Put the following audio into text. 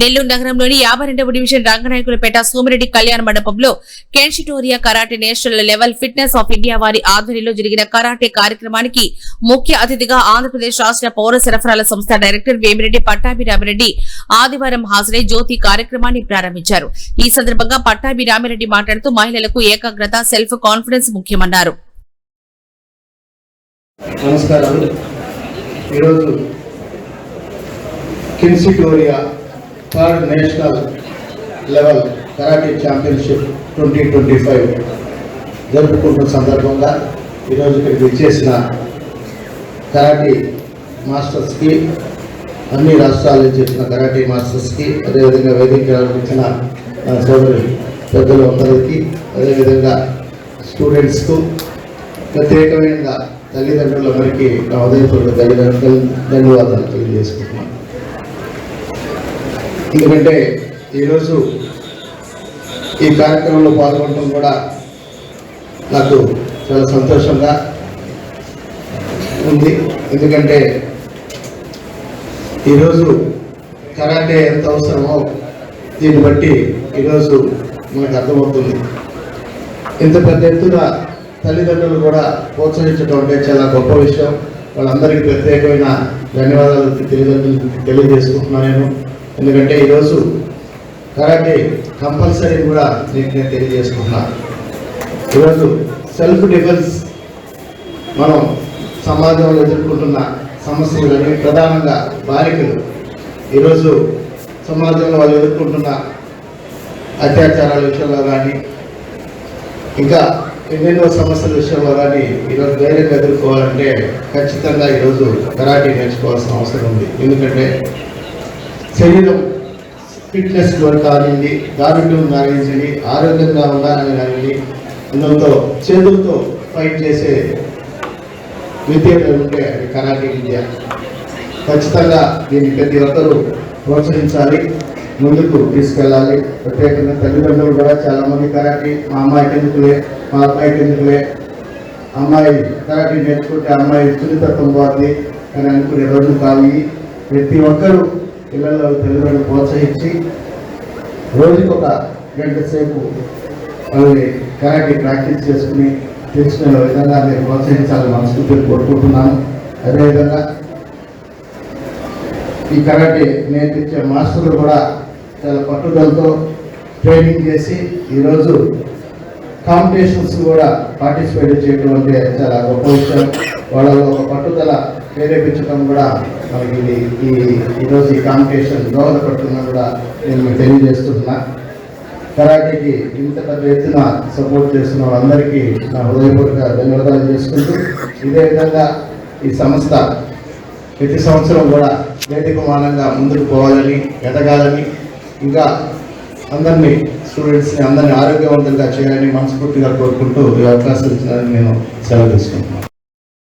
నెల్లూరు నగరంలోని యాభై రెండవ డివిజన్ రంగనాయకులపేట సోమిరెడ్డి కళ్యాణ మండపంలో కెన్షిటోరియా karate national level fitness of India వారి ఆధ్వర్యంలో జరిగిన కరాటే కార్యక్రమానికి ముఖ్య అతిథిగా ఆంధ్రప్రదేశ్ రాష్ట్ర పౌర సరఫరాల సంస్థ డైరెక్టర్ వేమిరెడ్డి పట్టాభి రామిరెడ్డి ఆదివారం హాజరై జ్యోతి కార్యక్రమాన్ని ప్రారంభించారు. ఈ సందర్భంగా పట్టాభి రామిరెడ్డి మాట్లాడుతూ మహిళలకు ఏకాగ్రత సెల్ఫ్ కాన్ఫిడెన్స్ ముఖ్యమన్నారు. నమస్కారం. ఈరోజు కిన్సిటోరియా third national level karate championship twenty twenty five జరుపుకుంటున్న సందర్భంగా ఈరోజు ఇక్కడికి విచ్చేసిన కరాటే మాస్టర్స్కి అన్ని రాష్ట్రాల నుంచి వచ్చిన కరాటే మాస్టర్స్కి అదేవిధంగా వేదిక ఇచ్చిన నా సోదరు పెద్దలు అందరికీ అదేవిధంగా స్టూడెంట్స్కు ప్రత్యేకమైన తల్లిదండ్రులందరికీ నా ఉదయపూర్వక తల్లిదండ్రులు ధన్యవాదాలు తెలియజేసుకుంటున్నాను. ఎందుకంటే ఈరోజు ఈ కార్యక్రమంలో పాల్గొనడం కూడా నాకు చాలా సంతోషంగా ఉంది. ఎందుకంటే ఈరోజు కరాటే ఎంత అవసరమో దీన్ని బట్టి ఈరోజు మనకు అర్థమవుతుంది. ఇంత పెద్ద ఎత్తున తల్లిదండ్రులు కూడా ప్రోత్సహించడం అంటే చాలా గొప్ప విషయం. వాళ్ళందరికీ ప్రత్యేకమైన ధన్యవాదాలు తెలియదండ్రులు తెలియజేసుకుంటున్నాను నేను. ఎందుకంటే ఈరోజు కరాటే కంపల్సరీ కూడా నేను నేను తెలియజేసుకుంటున్నాను ఈరోజు సెల్ఫ్ డిఫెన్స్ మనం సమాజంలో ఎదుర్కొంటున్న సమస్యలని ప్రధానంగా బాలికలు ఈరోజు సమాజంలో వాళ్ళు ఎదుర్కొంటున్న అత్యాచారాల విషయంలో కానీ ఇంకా ఎన్నెన్నో సమస్యల విషయంలో కానీ ఈరోజు ధైర్యంగా ఎదుర్కోవాలంటే ఖచ్చితంగా ఈరోజు కరాటే నేర్చుకోవాల్సిన అవసరం ఉంది. ఎందుకంటే శరీరం ఫిట్నెస్ కానివ్వండి దారుణ్యం కానివ్వండి ఆరోగ్యంగా ఉండాలని కానివ్వండి అందులో చేతులతో ఫైట్ చేసే విద్య ఉంటే అది కరాటే విద్య. ఖచ్చితంగా దీన్ని ప్రతి ఒక్కరూ ప్రోత్సహించాలి ముందుకు తీసుకెళ్ళాలి. ప్రత్యేకంగా తల్లిదండ్రులు కూడా చాలామంది కరాటే మా అమ్మాయికి ఎందుకులే మా అబ్బాయికి ఎందుకులే అమ్మాయి కరాటే నేర్చుకుంటే అమ్మాయి సున్నితత్వం పోతుంది అని అనుకునే రోజులు కావు. ప్రతి ఒక్కరూ పిల్లల్లో తల్లిదండ్రులు ప్రోత్సహించి రోజుకి ఒక గంట సేపు వాళ్ళని కరాటే ప్రాక్టీస్ చేసుకుని తెలుసుకునే విధంగా నేను ప్రోత్సహించాలని మనస్ఫూర్తిగా కోరుకుంటున్నాను. అదేవిధంగా ఈ కరాటే నేర్పించే మాస్టర్లు కూడా చాలా పట్టుదలతో ట్రైనింగ్ చేసి ఈరోజు కాంపిటీషన్స్ కూడా పార్టిసిపేట్ చేయడం అంటే చాలా గొప్ప విషయం. వాళ్ళలో ఒక పట్టుదల ప్రేరేపించడం కూడా మనకి ఇది ఈ ఈరోజు ఈ కాంపిటీషన్ దోహదపడుతున్నా కూడా నేను మీకు తెలియజేస్తున్నా. కరాటేకి ఇంత పెద్ద ఎత్తున సపోర్ట్ చేస్తున్న వాళ్ళందరికీ నా హృదయపూర్వక ధన్యవాదాలు చేసుకుంటూ ఇదే విధంగా ఈ సంస్థ ప్రతి సంవత్సరం కూడా వేదికమానంగా ముందుకు పోవాలని ఎదగాలని ఇంకా అందరినీ స్టూడెంట్స్ని అందరినీ ఆరోగ్యవంతంగా చేయాలని మనస్ఫూర్తిగా కోరుకుంటూ ఈ అవకాశం ఇచ్చినారని నేను సెలవు తీసుకుంటున్నాను.